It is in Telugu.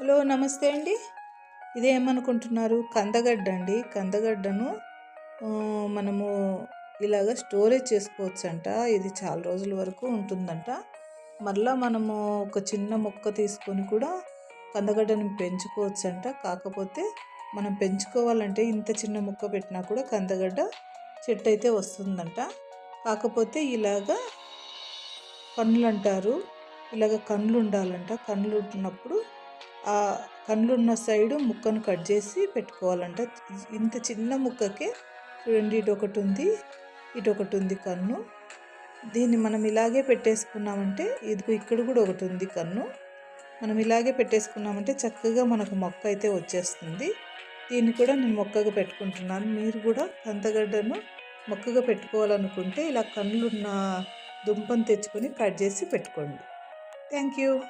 హలో నమస్తే అండి. ఇదేమనుకుంటున్నారు కందగడ్డ అండి. కందగడ్డను మనము ఇలాగ స్టోరేజ్ చేసుకోవచ్చు అంట ఇది చాలా రోజుల వరకు ఉంటుందంట. మరలా మనము ఒక చిన్న మొక్క తీసుకొని కూడా కందగడ్డను పెంచుకోవచ్చు అంట కాకపోతే మనం పెంచుకోవాలంటే ఇంత చిన్న మొక్క పెట్టినా కూడా కందగడ్డ చెట్టు అయితే వస్తుందంట. కాకపోతే ఇలాగ కండ్లు అంటారు ఇలాగ కండ్లు ఉండాలంట కండ్లు ఉన్నప్పుడు ఆ కళ్ళున్న సైడు ముక్కను కట్ చేసి పెట్టుకోవాలంట. ఇంత చిన్న ముక్కకే చూడండి ఇటు ఒకటి ఉంది ఇటు ఒకటి ఉంది కన్ను. దీన్ని మనం ఇలాగే పెట్టేసుకున్నామంటే ఇదిగో ఇక్కడ కూడా ఒకటి ఉంది కన్ను. మనం ఇలాగే పెట్టేసుకున్నామంటే చక్కగా మనకు మొక్క అయితే వచ్చేస్తుంది. దీన్ని కూడా నేను మొక్కగా పెట్టుకుంటున్నాను. మీరు కూడా కందగడ్డను మొక్కగా పెట్టుకోవాలనుకుంటే ఇలా కన్నులున్న దుంపను తెచ్చుకొని కట్ చేసి పెట్టుకోండి. Thank you.